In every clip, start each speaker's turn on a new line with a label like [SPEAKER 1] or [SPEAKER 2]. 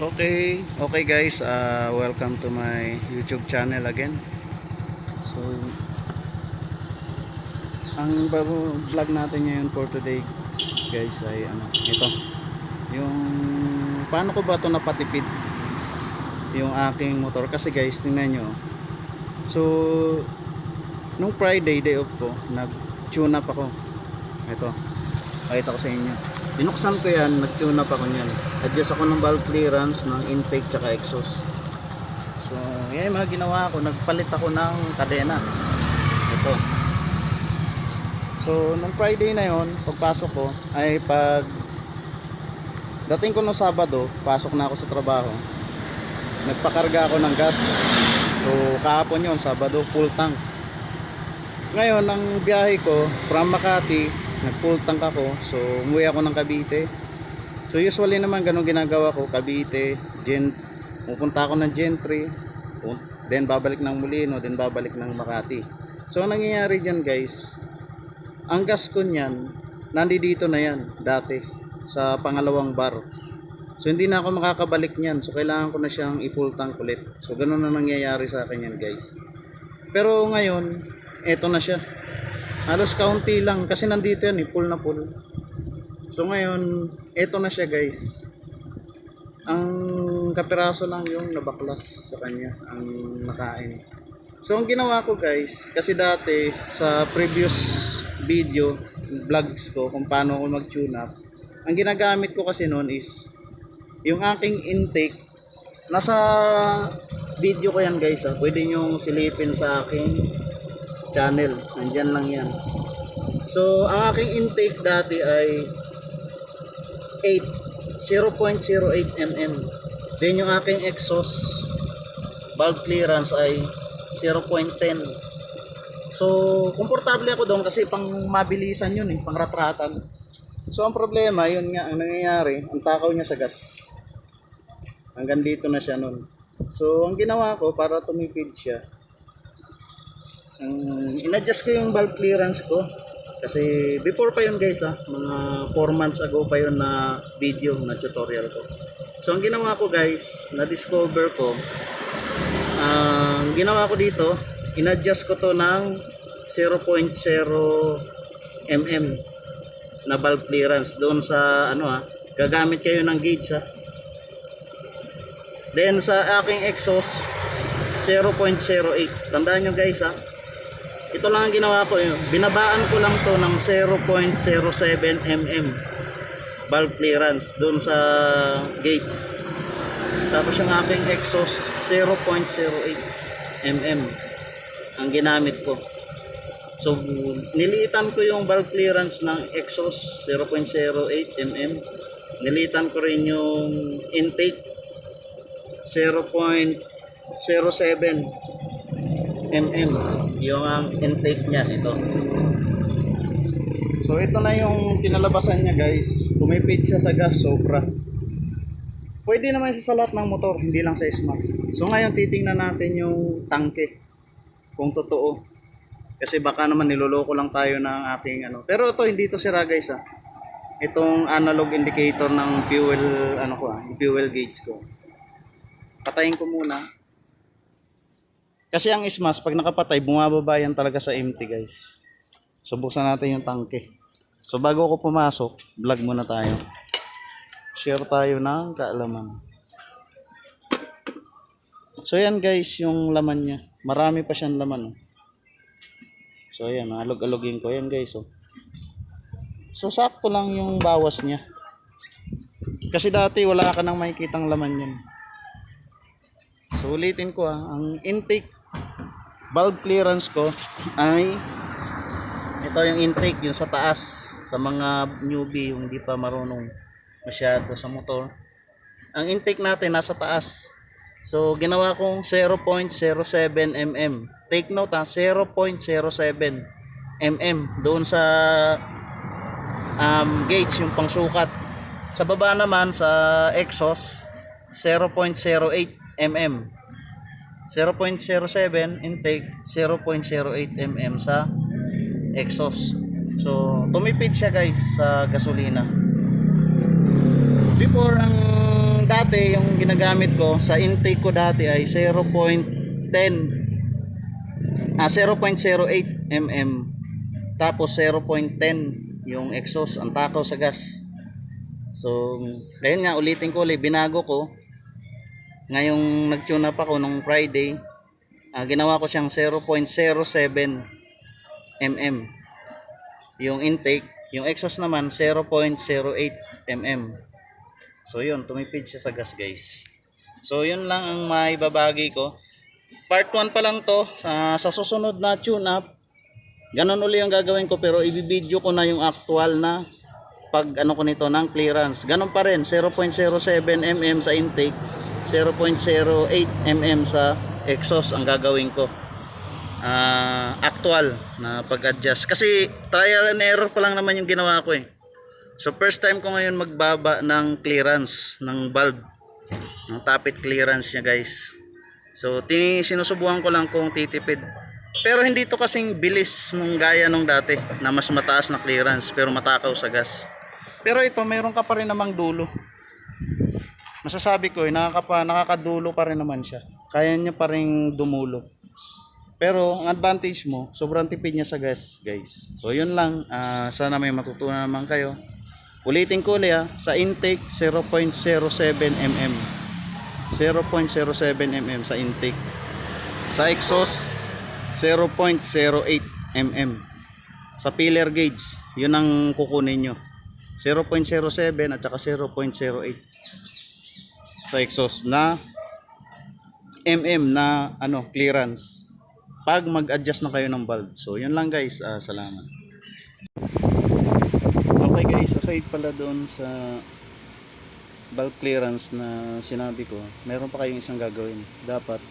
[SPEAKER 1] Okay, okay guys, uh, welcome to my YouTube channel again. So, ang vlog natin ngayon for today guys ay ano, ito. Yung paano ko ba ito napatipid yung aking motor kasi guys, tingnan nyo. So, nung Friday day off ko, nag-tune up ako. Ito. Pakita ko sa inyo. Binuksan ko yan, nag-tune up ako niyan. Adjust ako ng valve clearance, ng intake, tsaka exhaust. So, yan yung mga ginawa ko. Nagpalit ako ng kadena. Ito. So, nung Friday na yon pagpasok ko, ay pag dating ko nung Sabado, pasok na ako sa trabaho. Nagpakarga ako ng gas. So, kahapon yon Sabado, full tank. Ngayon, ang biyahe ko from Makati, nag-full tank ako. So, umuwi ako ng Cavite. So, usually naman ganun ginagawa ko, Cavite, Gen pupunta ako ng Gentry, then babalik ng Molino, then babalik ng Makati. So, ang nangyayari dyan guys, ang gas ko niyan, nandito na yan, dati, sa pangalawang bar. So, hindi na ako makakabalik niyan. So, kailangan ko na siyang i-full tank ulit. So, ganun na nangyayari sa akin yan guys. Pero ngayon, eto na siya. Halos kaunti lang kasi nandito yan, eh, full na full. So ngayon, eto na siya guys. Ang kapiraso lang yung nabaklas sa kanya, ang nakain. So ang ginawa ko guys, kasi dati sa previous video, vlogs ko kung paano ako mag-tune up, ang ginagamit ko kasi noon is yung aking intake, nasa video ko yan guys ha, pwede nyo silipin sa aking channel, nandyan lang yan. So ang aking intake dati ay 8 0.08 mm. Then yung aking exhaust valve clearance ay 0.10. So, komportable ako doon kasi pang mabilisan yun eh, pang ratratan. So, ang problema, yun nga, ang nangyayari, ang takaw niya sa gas. Hanggang dito na siya nun. So, ang ginawa ko para tumipid siya, ang inadjust ko yung valve clearance ko kasi before pa yun guys ha, mga 4 months ago pa yun na video na tutorial ko. So ang ginawa ko guys, na-discover ko, ah, ang ginawa ko dito, inadjust ko to ng 0.0 mm na valve clearance doon sa ano ha, gagamit kayo ng gauge ha. Then sa aking exhaust 0.08. Tandaan nyo guys ha, ito lang ang ginawa ko yun. Binabaan ko lang to ng 0.07 mm valve clearance doon sa gauge. Tapos yung aking exhaust 0.08 mm ang ginamit ko. So nilitan ko yung valve clearance ng exhaust 0.08 mm. Nilitan ko rin yung intake 0.07 mm yung ang intake niya ito so ito na yung kinalabasan niya guys. Tumipid siya sa gas sobra. Pwede naman siya sa lahat ng motor hindi lang sa SMAS so ngayon titingnan natin yung tangke kung totoo. Kasi baka naman niloloko lang tayo ng ating ano. Pero ito hindi to sira guys ha itong analog indicator ng fuel ano ko yung fuel gauge ko. Patayin ko muna kasi ang ismas, pag nakapatay, bumababa yan talaga sa empty guys. So natin yung tangke. So bago ako pumasok, vlog muna tayo. Share tayo ng kaalaman. So yan guys, yung laman niya. Marami pa siyang laman. Oh. So ayan, alog-alogin ko. Yan guys. Oh. So sakto lang yung bawas niya. Kasi dati wala ka nang makikitang laman yun. So ulitin ko ah, ang intake valve clearance ko ay ito yung intake yung sa taas sa mga newbie yung hindi pa marunong masyado sa motor. Ang intake natin nasa taas. So ginawa kong 0.07 mm take note ha 0.07 mm doon sa um, gauge yung pangsukat. Sa baba naman sa exhaust 0.08 mm 0.07 intake, 0.08 mm sa exhaust. So, tumipid siya guys sa gasolina. Before ang dati yung ginagamit ko sa intake ko dati ay 0.10 ah 0.08 mm tapos 0.10 yung exhaust ang takaw sa gas so ayun nga ulitin ko ulit binago ko ngayong nag-tune up ako nung Friday ah, ginawa ko siyang 0.07 mm yung intake yung exhaust naman 0.08 mm so yun tumipid siya sa gas guys. So yun lang ang may babagi ko. Part 1 pa lang to. Ah, sa susunod na tune up ganun uli ang gagawin ko pero ibibideo ko na yung actual na pag ano ko nito ng clearance. Ganun pa rin 0.07 mm sa intake 0.08 mm sa exhaust ang gagawin ko. Ah, actual na pag-adjust. Kasi trial and error pa lang naman yung ginawa ko eh. So first time ko ngayon magbaba ng clearance ng valve ng tapit clearance niya guys. So sinusubukan ko lang kung titipid. Pero hindi to kasing bilis nung gaya nung dati na mas mataas na clearance pero matakaw sa gas. Pero ito meron ka pa rin namang dulo masasabi ko eh nakakapa, nakakadulo pa rin naman siya. Kaya niya pa rin dumulo. Pero ang advantage mo sobrang tipid niya sa gas guys. So yun lang. Ah, sana may matutunan naman kayo. Ulitin ko ulit ah, sa intake 0.07 mm 0.07 mm sa intake. Sa exhaust 0.08 mm sa filler gauge yun ang kukunin nyo. 0.07 at saka 0.08 sa exhaust na mm na ano clearance. Pag mag-adjust na kayo ng valve. So yun lang guys. Ah, salamat. Okay guys. Aside pala doon sa valve clearance na sinabi ko meron pa kayong isang gagawin. Dapat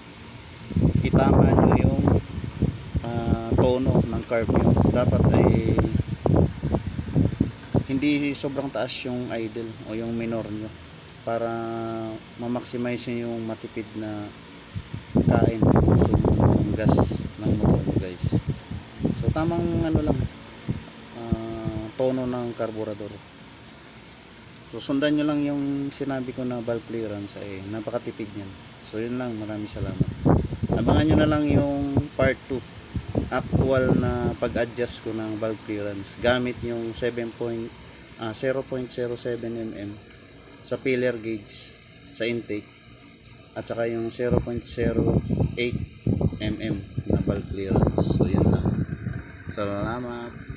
[SPEAKER 1] itama nyo yung ah, tono ng carb nyo. Dapat ay hindi sobrang taas yung idle o yung minor nyo para ma-maximize nyo yung matipid na kain so yung gas ng motor guys. So tamang ano lang ah, tono ng carburetor so sundan nyo lang yung sinabi ko na valve clearance ay napakatipid yan so yun lang. Maraming salamat. Abangan nyo na lang yung part 2 actual na pag-adjust ko ng valve clearance gamit yung 7 point, ah, 0.07 mm sa filler gauge sa intake at saka yung 0.08 mm na valve clearance. So yun lang. Salamat